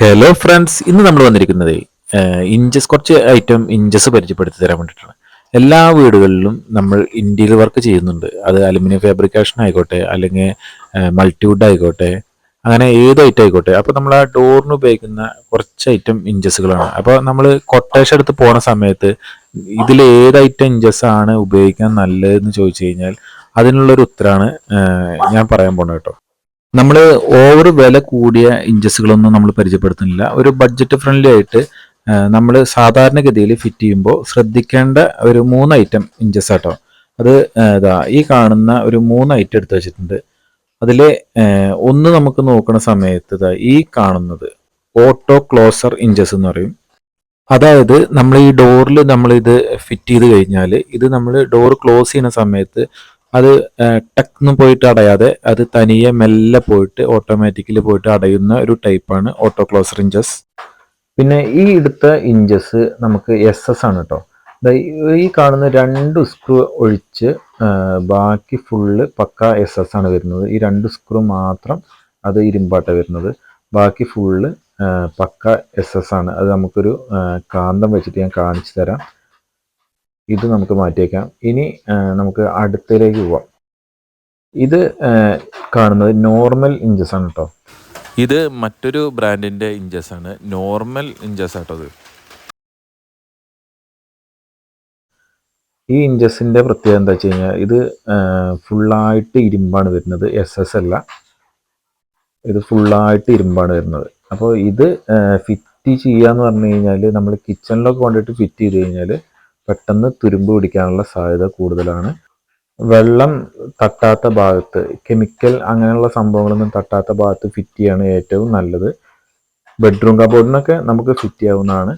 Hello friends ഇന്ന് നമ്മൾ വന്നിരിക്കുന്നത് ഇഞ്ചസ് കുറച്ച് ഐറ്റം ഇഞ്ചസ് പരിചയപ്പെടുത്തി തരാൻ വേണ്ടിയിട്ടാണ്. എല്ലാ വീടുകളിലും നമ്മൾ ഇന്ത്യയിൽ വർക്ക് ചെയ്യുന്നുണ്ട്. അത് അലുമിനിയം ഫാബ്രിക്കേഷൻ ആയിക്കോട്ടെ അല്ലെങ്കിൽ മൾട്ടിവുഡ് ആയിക്കോട്ടെ അങ്ങനെ ഏത് ഐറ്റം ആയിക്കോട്ടെ. അപ്പോൾ നമ്മൾ ആ ഡോറിന് ഉപയോഗിക്കുന്ന കുറച്ച് ഐറ്റം ഇഞ്ചസുകളാണ് അപ്പോൾ നമ്മൾ കൊട്ടേഷൻ എടുത്ത് പോണ സമയത്ത് ഇതിൽ ഏത് ഐറ്റം ഇഞ്ചസ് ആണ് ഉപയോഗിക്കാൻ നല്ലതെന്ന് ചോദിച്ചു കഴിഞ്ഞാൽ അതിനുള്ളൊരു ഉത്തരമാണ് ഞാൻ പറയാൻ പോണത് കേട്ടോ. നമ്മൾ ഓവർ വില കൂടിയ ഇഞ്ചസുകളൊന്നും നമ്മൾ പരിചയപ്പെടുത്തുന്നില്ല. ഒരു ബഡ്ജറ്റ് ഫ്രണ്ട്ലി ആയിട്ട് നമ്മൾ സാധാരണഗതിയിൽ ഫിറ്റ് ചെയ്യുമ്പോൾ ശ്രദ്ധിക്കേണ്ട ഒരു മൂന്ന് ഐറ്റം ഇഞ്ചസ് ആട്ടോ അത് ഇതാ ഈ കാണുന്ന ഒരു മൂന്ന് ഐറ്റം എടുത്ത് വെച്ചിട്ടുണ്ട്. അതിൽ ഒന്ന് നമുക്ക് നോക്കുന്ന സമയത്ത് ഇതാ ഈ കാണുന്നത് ഓട്ടോ ക്ലോസർ ഇഞ്ചസ് എന്ന് പറയും. അതായത് നമ്മൾ ഈ ഡോറിൽ നമ്മൾ ഇത് ഫിറ്റ് ചെയ്ത് കഴിഞ്ഞാൽ ഇത് നമ്മൾ ഡോർ ക്ലോസ് ചെയ്യുന്ന സമയത്ത് അത് ടക്ന്ന് പോയിട്ട് അടയാതെ അത് തനിയെ മെല്ലെ പോയിട്ട് ഓട്ടോമാറ്റിക്കലി പോയിട്ട് അടയുന്ന ഒരു ടൈപ്പാണ് ഓട്ടോ ക്ലോസർ ഇഞ്ചസ് പിന്നെ ഈ എടുത്ത ഇഞ്ചസ് നമുക്ക് എസ് എസ് ആണ് കേട്ടോ ഈ കാണുന്ന രണ്ട് സ്ക്രൂ ഒഴിച്ച് ബാക്കി ഫുള്ള് പക്ക എസ് എസ് ആണ് വരുന്നത്. ഈ രണ്ട് സ്ക്രൂ മാത്രം അത് ഇരുമ്പാട്ട വരുന്നത്. ബാക്കി ഫുള്ള് പക്ക എസ് എസ് ആണ്. അത് നമുക്കൊരു കാന്തം വെച്ചിട്ട് ഞാൻ കാണിച്ചു തരാം. ഇത് നമുക്ക് മാറ്റിയേക്കാം. ഇനി നമുക്ക് അടുത്തതിലേക്ക് പോവാം. ഇത് കാണുന്നത് നോർമൽ ഇഞ്ചസ് ആണ് കേട്ടോ ഇത് മറ്റൊരു ബ്രാൻഡിന്റെ ഇഞ്ചസ് ആണ്. നോർമൽ ഇഞ്ചസ് ഇത്. ഈ ഇഞ്ചസിന്റെ പ്രത്യേകത എന്താ വെച്ച് കഴിഞ്ഞാൽ ഇത് ഫുള്ളായിട്ട് ഇരുമ്പാണ് വരുന്നത്. എസ് എസ് അല്ല. ഇത് ഫുള്ളായിട്ട് ഇരുമ്പാണ് വരുന്നത്. അപ്പോൾ ഇത് ഫിറ്റ് ചെയ്യുക ചെയ്യാന്ന് പറഞ്ഞു കഴിഞ്ഞാൽ നമ്മൾ കിച്ചണിലൊക്കെ കൊണ്ടിട്ട് ഫിറ്റ് ചെയ്ത് കഴിഞ്ഞാൽ പെട്ടെന്ന് തുരുമ്പ് പിടിക്കാനുള്ള സാധ്യത കൂടുതലാണ്. വെള്ളം തട്ടാത്ത ഭാഗത്ത് കെമിക്കൽ അങ്ങനെയുള്ള സംഭവങ്ങളൊന്നും തട്ടാത്ത ഭാഗത്ത് ഫിറ്റ് ചെയ്യാണ് ഏറ്റവും നല്ലത്. ബെഡ്റൂം കബോർഡിനൊക്കെ നമുക്ക് ഫിറ്റ് ചെയ്യാവുന്നതാണ്.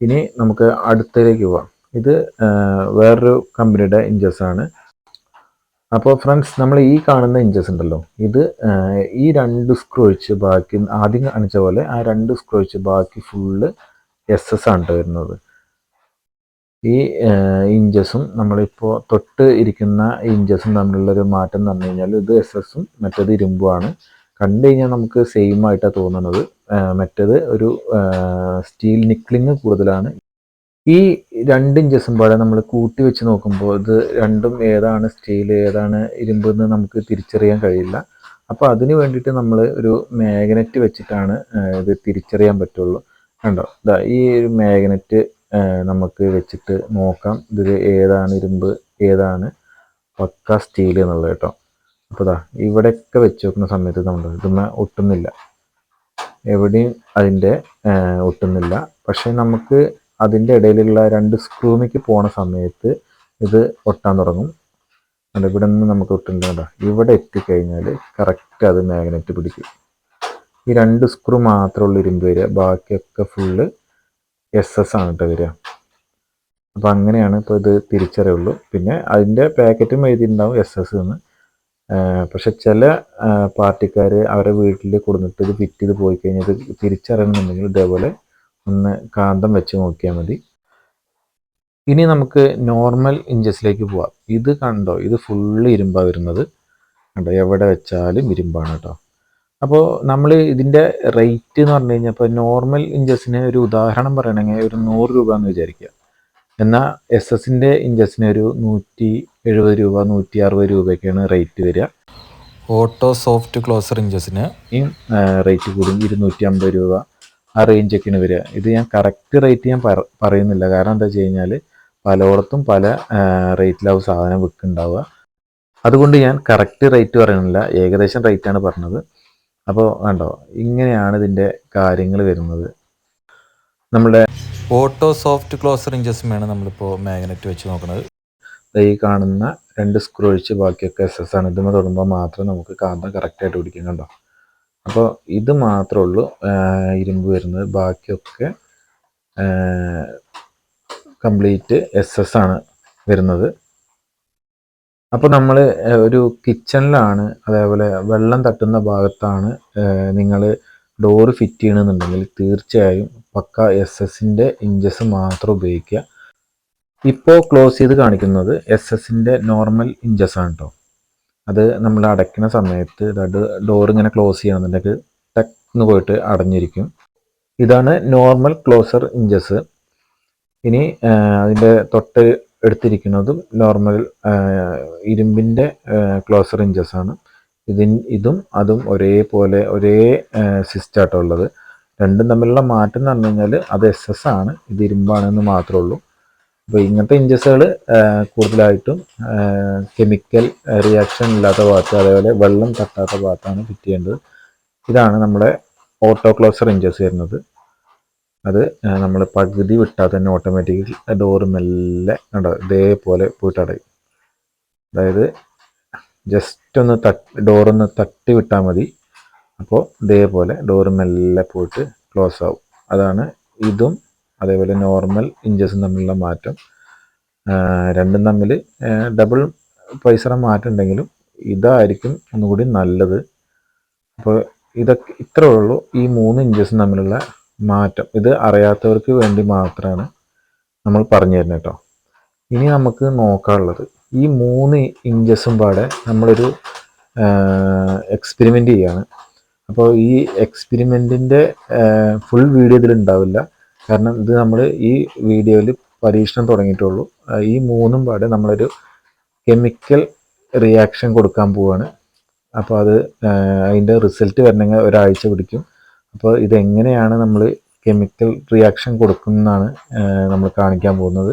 ഇനി നമുക്ക് അടുത്തതിലേക്ക് പോവാം. ഇത് വേറൊരു കമ്പനിയുടെ ആണ്. അപ്പോൾ ഫ്രണ്ട്സ് നമ്മൾ ഈ കാണുന്ന ഇഞ്ചസ് ഉണ്ടല്ലോ ഇത് ഈ രണ്ട് സ്ക്രൂ വെച്ച് ബാക്കി ആദ്യം കാണിച്ച പോലെ ആ രണ്ട് സ്ക്രൂ വെച്ച് ബാക്കി ഫുള്ള് എസ് എസ് ആണ് വരുന്നത്. ഈ ഇഞ്ചസും നമ്മളിപ്പോൾ തൊട്ട് ഇരിക്കുന്ന ഇഞ്ചസും തമ്മിലുള്ളൊരു മാറ്റം എന്ന് പറഞ്ഞു കഴിഞ്ഞാൽ ഇത് എസ് എസും മറ്റേത് ഇരുമ്പുമാണ്. കണ്ടു കഴിഞ്ഞാൽ നമുക്ക് സെയിം ആയിട്ടാണ് തോന്നുന്നത്. മറ്റേത് ഒരു സ്റ്റീൽ നിക്ലിങ് കൂടുതലാണ്. ഈ രണ്ട് ഇഞ്ചസും പോലെ നമ്മൾ കൂട്ടി വെച്ച് നോക്കുമ്പോൾ ഇത് രണ്ടും ഏതാണ് സ്റ്റീൽ ഏതാണ് ഇരുമ്പ് എന്ന് നമുക്ക് തിരിച്ചറിയാൻ കഴിയില്ല. അപ്പോൾ അതിന് വേണ്ടിയിട്ട് നമ്മൾ ഒരു മാഗ്നറ്റ് വെച്ചിട്ടാണ് ഇത് തിരിച്ചറിയാൻ പറ്റുള്ളൂ. കണ്ടോ? ഇതാ ഈ ഒരു മാഗ്നറ്റ് നമുക്ക് വെച്ചിട്ട് നോക്കാം. ഇത് ഏതാണ് ഇരുമ്പ് ഏതാണ് പക്ക സ്റ്റീൽ എന്നുള്ളത് കേട്ടോ. അപ്പോൾ ഇതാ ഇവിടെയൊക്കെ വെച്ച് നോക്കുന്ന സമയത്ത് നമ്മൾ ഇതൊന്നും ഒട്ടുന്നില്ല. എവിടെയും അതിന്റെ ഒട്ടുന്നില്ല. പക്ഷേ നമുക്ക് അതിന്റെ ഇടയിലുള്ള രണ്ട് സ്ക്രൂമിക്ക് പോണ സമയത്ത് ഇത് ഒട്ടാൻ തുടങ്ങും. അത് ഇവിടെ നിന്ന് നമുക്ക് ഒട്ടുന്നില്ല കേട്ടോ. ഇവിടെ എത്തിക്കഴിഞ്ഞാൽ കറക്റ്റ് അത് മാഗ്നറ്റ് പിടിക്കും. ഈ രണ്ട് സ്ക്രൂ മാത്രമുള്ള ഇരുമ്പ് വരിക. ബാക്കിയൊക്കെ ഫുള്ള് എസ് എസ് ആണ് കേട്ടോ വരിക. അപ്പോൾ അങ്ങനെയാണ് ഇപ്പോൾ ഇത് തിരിച്ചറിയുള്ളൂ. പിന്നെ അതിന്റെ പാക്കറ്റും എഴുതിയിട്ടുണ്ടാവും എസ് എസ് എന്ന്. പക്ഷെ ചില പാർട്ടിക്കാർ അവരുടെ വീട്ടിൽ കൊടുത്തിട്ട് ഇത് ഫിറ്റ് ചെയ്ത് പോയി കഴിഞ്ഞാൽ ഇത് തിരിച്ചറിയണമെന്നുണ്ടെങ്കിൽ ഇതേപോലെ ഒന്ന് കാന്തം വെച്ച് നോക്കിയാൽ മതി. ഇനി നമുക്ക് നോർമൽ ഇഞ്ചസിലേക്ക് പോവാം. ഇത് കണ്ടോ? ഇത് ഫുള്ള് ഇരുമ്പാണ് വരുന്നത്. കണ്ടോ? എവിടെ വെച്ചാലും ഇരുമ്പാണ് കേട്ടോ അപ്പോൾ നമ്മൾ ഇതിന്റെ റേറ്റ് എന്ന് പറഞ്ഞു കഴിഞ്ഞാൽ ഇപ്പോൾ നോർമൽ ഇഞ്ചസിന് ഒരു ഉദാഹരണം പറയണമെങ്കിൽ ഒരു നൂറ് രൂപ എന്ന് വിചാരിക്കുക എന്നാൽ എസ് എസിന്റെ ഇഞ്ചസിന് ഒരു നൂറ്റി എഴുപത് രൂപ നൂറ്റി അറുപത് രൂപയൊക്കെയാണ് റേറ്റ് വരിക. ഓട്ടോ സോഫ്റ്റ് ക്ലോസർ ഇഞ്ചസിന് ഈ റേറ്റ് കൂടും ഇരുന്നൂറ്റി അമ്പത് രൂപ ആ റേഞ്ചൊക്കെയാണ് വരിക. ഇത് ഞാൻ കറക്റ്റ് റേറ്റ് ഞാൻ പറയുന്നില്ല. കാരണം എന്താ വെച്ച് കഴിഞ്ഞാൽ പലയിടത്തും പല റേറ്റിലാവും സാധനം വിൽക്കുന്നുണ്ടാവുക അതുകൊണ്ട് ഞാൻ കറക്റ്റ് റേറ്റ് പറയുന്നില്ല ഏകദേശം റേറ്റാണ് പറഞ്ഞത്. അപ്പോൾ കണ്ടോ ഇങ്ങനെയാണ് ഇതിന്റെ കാര്യങ്ങൾ വരുന്നത്. നമ്മുടെ ഓട്ടോ സോഫ്റ്റ് ക്ലോസർ ഇഞ്ചസുമാണ് നമ്മളിപ്പോൾ മാഗ്നറ്റ് വെച്ച് നോക്കുന്നത്. ഈ കാണുന്ന രണ്ട് സ്ക്രൂ ഒഴിച്ച് ബാക്കിയൊക്കെ എസ് എസ് ആണ്. ഇതുമ്മ തൊടുമ്പോൾ മാത്രം നമുക്ക് കാന്തം കറക്റ്റായിട്ട് പിടിക്കും കണ്ടോ? അപ്പോൾ ഇത് മാത്രമേ ഉള്ളൂ ഇരുമ്പ് വരുന്നത്. ബാക്കിയൊക്കെ കംപ്ലീറ്റ് എസ് എസ് ആണ് വരുന്നത്. അപ്പോൾ നമ്മൾ ഒരു കിച്ചണിലാണ് അതേപോലെ വെള്ളം തട്ടുന്ന ഭാഗത്താണ് നിങ്ങൾ ഡോറ് ഫിറ്റ് ചെയ്യണമെന്നുണ്ടെങ്കിൽ തീർച്ചയായും പക്ക എസ് എസിന്റെ ഇഞ്ചസ് മാത്രം ഉപയോഗിക്കുക. ഇപ്പോൾ ക്ലോസ് ചെയ്ത് കാണിക്കുന്നത് എസ് എസിന്റെ നോർമൽ ഇഞ്ചസ് ആണ് കേട്ടോ അത് നമ്മൾ അടയ്ക്കുന്ന സമയത്ത് ഡോർ ഇങ്ങനെ ക്ലോസ് ചെയ്യണമെന്നുണ്ടെങ്കിൽ ടെക് എന്ന് പോയിട്ട് അടഞ്ഞിരിക്കും. ഇതാണ് നോർമൽ ക്ലോസർ ഇഞ്ചസ് ഇനി അതിന്റെ തൊട്ട് എടുത്തിരിക്കുന്നതും നോർമൽ ഇരുമ്പിന്റെ ക്ലോസർ ഇഞ്ചസ് ആണ്. ഇതിൻ ഇതും അതും ഒരേപോലെ ഒരേ സിസ്റ്റാട്ടോ ഉള്ളത്. രണ്ടും തമ്മിലുള്ള മാറ്റം എന്ന് പറഞ്ഞു കഴിഞ്ഞാൽ അത് എസ് എസ് ആണ്. ഇത് ഇരുമ്പാണെന്ന് മാത്രമേ ഉള്ളൂ. അപ്പോൾ ഇങ്ങനത്തെ ഇഞ്ചസുകൾ കൂടുതലായിട്ടും കെമിക്കൽ റിയാക്ഷൻ ഇല്ലാത്ത ഭാഗത്ത് അതേപോലെ വെള്ളം തട്ടാത്ത ഭാഗത്താണ് ഫിറ്റ് ചെയ്യേണ്ടത്. ഇതാണ് നമ്മുടെ ഓട്ടോ ക്ലോസർ ഇഞ്ചസ് വരുന്നത്. അത് നമ്മൾ പകുതി വിട്ടാൽ തന്നെ ഓട്ടോമാറ്റിക്കലി ഡോറ് മെല്ലെ കണ്ടോ ഇതേപോലെ പോയിട്ട് അടയും. അതായത് ജസ്റ്റ് ഒന്ന് തട്ടി ഡോറൊന്ന് തട്ടി വിട്ടാൽ മതി. അപ്പോൾ ഇതേപോലെ ഡോറ് മെല്ലെ പോയിട്ട് ക്ലോസ് ആവും. അതാണ് ഇതും അതേപോലെ നോർമൽ ഇഞ്ചസും തമ്മിലുള്ള മാറ്റം. രണ്ടും തമ്മിൽ ഡബിൾ പൈസയുടെ മാറ്റം ഉണ്ടെങ്കിലും ഇതായിരിക്കും ഒന്നുകൂടി നല്ലത്. അപ്പോൾ ഇതൊക്കെ ഇത്രയേ ഉള്ളൂ. ഈ മൂന്ന് ഇഞ്ചസും തമ്മിലുള്ള മാറ്റം. ഇത് അറിയാത്തവർക്ക് വേണ്ടി മാത്രമാണ് നമ്മൾ പറഞ്ഞു തരുന്നത് കേട്ടോ. ഇനി നമുക്ക് നോക്കാനുള്ളത് ഈ മൂന്ന് ഇഞ്ചസും പാടെ നമ്മളൊരു എക്സ്പെരിമെന്റ് ചെയ്യാണ്. അപ്പോൾ ഈ എക്സ്പെരിമെന്റിന്റെ ഫുൾ വീഡിയോ ഇതിൽ ഉണ്ടാവില്ല. കാരണം ഇത് നമ്മൾ ഈ വീഡിയോയിൽ പരീക്ഷണം തുടങ്ങിയിട്ടുള്ളൂ. ഈ മൂന്നും പാടെ നമ്മളൊരു കെമിക്കൽ റിയാക്ഷൻ കൊടുക്കാൻ പോവാണ്. അപ്പോൾ അത് അതിന്റെ റിസൾട്ട് വരണമെങ്കിൽ ഒരാഴ്ച പിടിക്കും. അപ്പോൾ ഇതെങ്ങനെയാണ് നമ്മൾ കെമിക്കൽ റിയാക്ഷൻ കൊടുക്കുന്നതാണ് നമ്മൾ കാണിക്കാൻ പോകുന്നത്.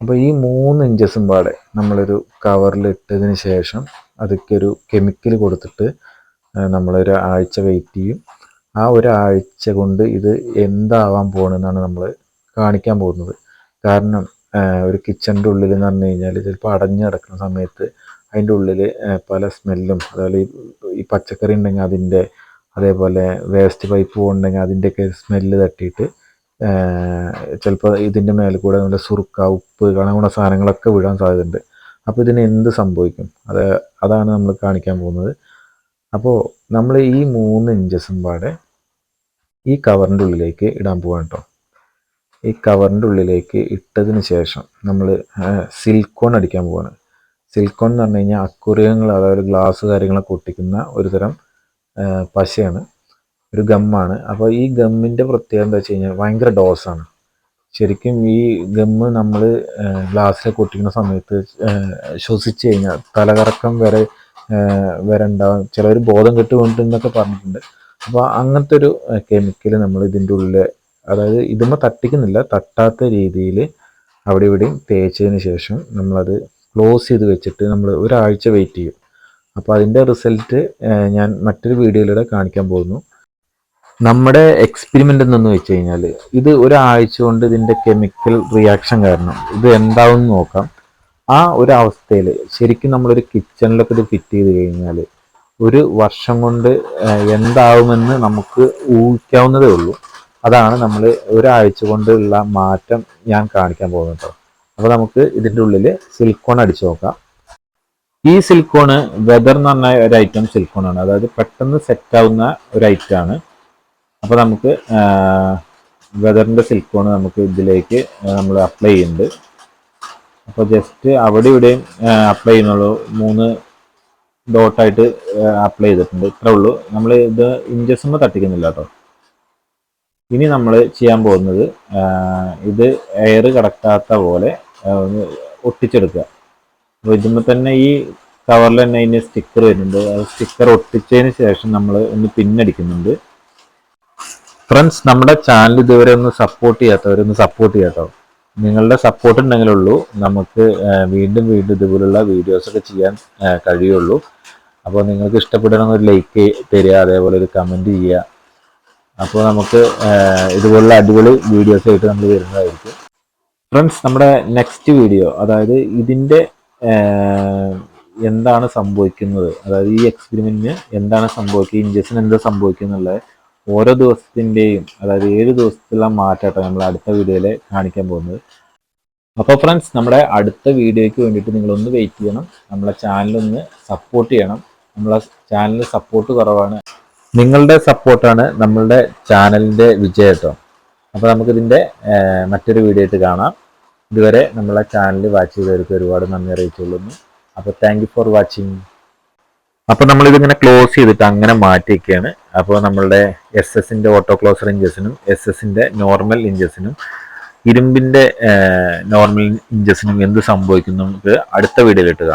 അപ്പോൾ ഈ മൂന്ന് ഇഞ്ചസും പാടെ നമ്മളൊരു കവറിൽ ഇട്ടതിന് ശേഷം അതൊക്കെയൊരു കെമിക്കൽ കൊടുത്തിട്ട് നമ്മളൊരു ആഴ്ച വെയിറ്റ് ചെയ്യും. ആ ഒരാഴ്ച കൊണ്ട് ഇത് എന്താവാൻ പോകണമെന്നാണ് നമ്മൾ കാണിക്കാൻ പോകുന്നത്. കാരണം ഒരു കിച്ചന്റെ ഉള്ളിൽ എന്ന് പറഞ്ഞു കഴിഞ്ഞാൽ ചിലപ്പോൾ അടഞ്ഞു കിടക്കുന്ന സമയത്ത് അതിന്റെ ഉള്ളിൽ പല സ്മെല്ലും അതുപോലെ ഈ പച്ചക്കറി ഉണ്ടെങ്കിൽ അതിന്റെ അതേപോലെ വേസ്റ്റ് പൈപ്പ് ഉണ്ടെങ്കിൽ അതിന്റെയൊക്കെ സ്മെല്ല് തട്ടിയിട്ട് ചിലപ്പോൾ ഇതിന്റെ മേലെ കൂടെ നമ്മുടെ സുറുക്ക ഉപ്പ് കണകുണ സാധനങ്ങളൊക്കെ വിടാൻ സാധ്യതയുണ്ട്. അപ്പോൾ ഇതിന് എന്ത് സംഭവിക്കും? അത് അതാണ് നമ്മൾ കാണിക്കാൻ പോകുന്നത്. അപ്പോൾ നമ്മൾ ഈ മൂന്ന് ഇഞ്ചസും പാടെ ഈ കവറിന്റെ ഉള്ളിലേക്ക് ഇടാൻ പോവാണ് കേട്ടോ ഈ കവറിന്റെ ഉള്ളിലേക്ക് ഇട്ടതിന് ശേഷം നമ്മൾ സിൽക്കോൺ അടിക്കാൻ പോവാണ്. സിൽക്കോൺ എന്ന് പറഞ്ഞു കഴിഞ്ഞാൽ അക്വറിയങ്ങൾ അതായത് ഗ്ലാസ് കാര്യങ്ങളൊക്കെ ഒട്ടിക്കുന്ന ഒരു തരം ആ, പശയാണ്. ഒരു ഗമ്മാണ്. അപ്പോൾ ഈ ഗമ്മിന്റെ പ്രത്യേകത എന്താ വെച്ച് കഴിഞ്ഞാൽ ഭയങ്കര ഡോസാണ് ശരിക്കും ഈ ഗമ്മ് നമ്മൾ ഗ്ലാസ്സിൽ കൊട്ടിക്കുന്ന സമയത്ത് ശ്വസിച്ച് കഴിഞ്ഞാൽ തലകറക്കം വരെ വരെ ഉണ്ടാവും ചിലർ ബോധം കെട്ട് കൊണ്ടെന്നൊക്കെ പറഞ്ഞിട്ടുണ്ട്. അപ്പോൾ അങ്ങനത്തെ ഒരു കെമിക്കൽ നമ്മൾ ഇതിന്റെ ഉള്ളിൽ അതായത് ഇതുമ്മ തട്ടിക്കുന്നില്ല തട്ടാത്ത രീതിയിൽ അവിടെ ഇവിടെയും തേച്ചതിന് ശേഷം നമ്മളത് ക്ലോസ് ചെയ്ത് വെച്ചിട്ട് നമ്മൾ ഒരാഴ്ച വെയിറ്റ് ചെയ്യും. അപ്പോൾ അതിന്റെ റിസൾട്ട് ഞാൻ മറ്റൊരു വീഡിയോയിലൂടെ കാണിക്കാൻ പോകുന്നു. നമ്മുടെ എക്സ്പെരിമെന്റ് എന്തെന്ന് വെച്ച് കഴിഞ്ഞാൽ ഇത് ഒരാഴ്ച കൊണ്ട് ഇതിന്റെ കെമിക്കൽ റിയാക്ഷൻ കാരണം ഇത് എന്താവും നോക്കാം. ആ ഒരു അവസ്ഥയിൽ ശരിക്കും നമ്മളൊരു കിച്ചണിലൊക്കെ ഇത് ഫിറ്റ് ചെയ്ത് കഴിഞ്ഞാൽ ഒരു വർഷം കൊണ്ട് എന്താവുമെന്ന് നമുക്ക് ഊഹിക്കാവുന്നതേ ഉള്ളൂ. അതാണ് നമ്മൾ ഒരാഴ്ച കൊണ്ടുള്ള മാറ്റം ഞാൻ കാണിക്കാൻ പോകുന്നത് കേട്ടോ അപ്പോൾ നമുക്ക് ഇതിന്റെ ഉള്ളിൽ സിലിക്കോൺ അടിച്ചു നോക്കാം. ഈ സിൽക്കോണ് വെതർ എന്ന് പറഞ്ഞ ഒരു ഐറ്റം സിൽക്കോണാണ്. അതായത് പെട്ടെന്ന് സെറ്റ് ആവുന്ന ഒരു ഐറ്റം ആണ്. അപ്പോൾ നമുക്ക് വെതറിന്റെ സിൽക്കോൺ നമുക്ക് ഇതിലേക്ക് നമ്മൾ അപ്ലൈ ചെയ്യുന്നുണ്ട്. അപ്പോൾ ജസ്റ്റ് അവിടെ ഇവിടെയും അപ്ലൈ ചെയ്യുന്നുള്ളൂ. മൂന്ന് ഡോട്ടായിട്ട് അപ്ലൈ ചെയ്തിട്ടുണ്ട്. ഇത്രേ ഉള്ളൂ. നമ്മൾ ഇത് ഇഞ്ചസുമ്പോൾ തട്ടിക്കുന്നില്ല കേട്ടോ. ഇനി നമ്മൾ ചെയ്യാൻ പോകുന്നത് ഇത് എയർ കടക്കാത്ത പോലെ ഒട്ടിച്ചെടുക്കുക. ഇതുമ്പോൾ തന്നെ ഈ കവറിൽ തന്നെ അതിന് സ്റ്റിക്കർ വരുന്നുണ്ട്. ആ സ്റ്റിക്കർ ഒട്ടിച്ചതിന് ശേഷം നമ്മൾ ഒന്ന് പിന്നടിക്കുന്നുണ്ട് ഫ്രണ്ട്സ് നമ്മുടെ ചാനൽ ഇതുവരെ ഒന്ന് സപ്പോർട്ട് ചെയ്യാത്തവരൊന്ന് സപ്പോർട്ട് ചെയ്യാട്ടോ. നിങ്ങളുടെ സപ്പോർട്ട് ഉണ്ടെങ്കിലുള്ളൂ. നമുക്ക് വീണ്ടും വീണ്ടും ഇതുപോലുള്ള വീഡിയോസൊക്കെ ചെയ്യാൻ കഴിയുള്ളൂ. അപ്പോൾ നിങ്ങൾക്ക് ഇഷ്ടപ്പെടണമെങ്കിൽ ഒരു ലൈക്ക് തരിക അതേപോലെ ഒരു കമന്റ് ചെയ്യുക. അപ്പോൾ നമുക്ക് ഇതുപോലുള്ള അടിപൊളി വീഡിയോസ് ആയിട്ട് നമ്മൾ വരുന്നതായിരിക്കും. ഫ്രണ്ട്സ് നമ്മുടെ നെക്സ്റ്റ് വീഡിയോ അതായത് ഇതിന്റെ എന്താണ് സംഭവിക്കുന്നത്? അതായത് ഈ എക്സ്പെരിമെന്റിന് എന്താണ് സംഭവിക്കുക? ഇഞ്ചക്ഷൻ എന്താ സംഭവിക്കുന്നുള്ളത് ഓരോ ദിവസത്തിന്റെയും അതായത് ഏഴ് ദിവസത്തിലുള്ള മാറ്റമായിട്ടോ നമ്മൾ അടുത്ത വീഡിയോയിൽ കാണിക്കാൻ പോകുന്നത്. അപ്പോൾ ഫ്രണ്ട്സ് നമ്മുടെ അടുത്ത വീഡിയോയ്ക്ക് വേണ്ടിയിട്ട് നിങ്ങളൊന്ന് വെയിറ്റ് ചെയ്യണം. നമ്മളെ ചാനലൊന്ന് സപ്പോർട്ട് ചെയ്യണം. നമ്മളെ ചാനൽ സപ്പോർട്ട് കുറവാണ്. നിങ്ങളുടെ സപ്പോർട്ടാണ് നമ്മളുടെ ചാനലിന്റെ വിജയത്വം അപ്പോൾ നമുക്കിതിന്റെ മറ്റൊരു വീഡിയോ ആയിട്ട് കാണാം. ഇതുവരെ നമ്മളെ ചാനൽ വാച്ച് ചെയ്തവർക്ക് ഒരുപാട് നന്ദി അറിയിച്ചുകൊള്ളുന്നു. അപ്പോൾ താങ്ക് ഫോർ വാച്ചിങ് അപ്പോൾ നമ്മളിതിങ്ങനെ ക്ലോസ് ചെയ്തിട്ട് അങ്ങനെ മാറ്റിയൊക്കെയാണ് അപ്പോൾ നമ്മളുടെ എസ് എസിന്റെ ഓട്ടോ ക്ലോസർ ഇഞ്ചസിനും എസ് എസിന്റെ നോർമൽ ഇഞ്ചസിനും ഇരുമ്പിന്റെ നോർമൽ ഇഞ്ചസിനും എന്ത് സംഭവിക്കുന്നു നമുക്ക് അടുത്ത വീഡിയോയിലിട്ട് കാണാം.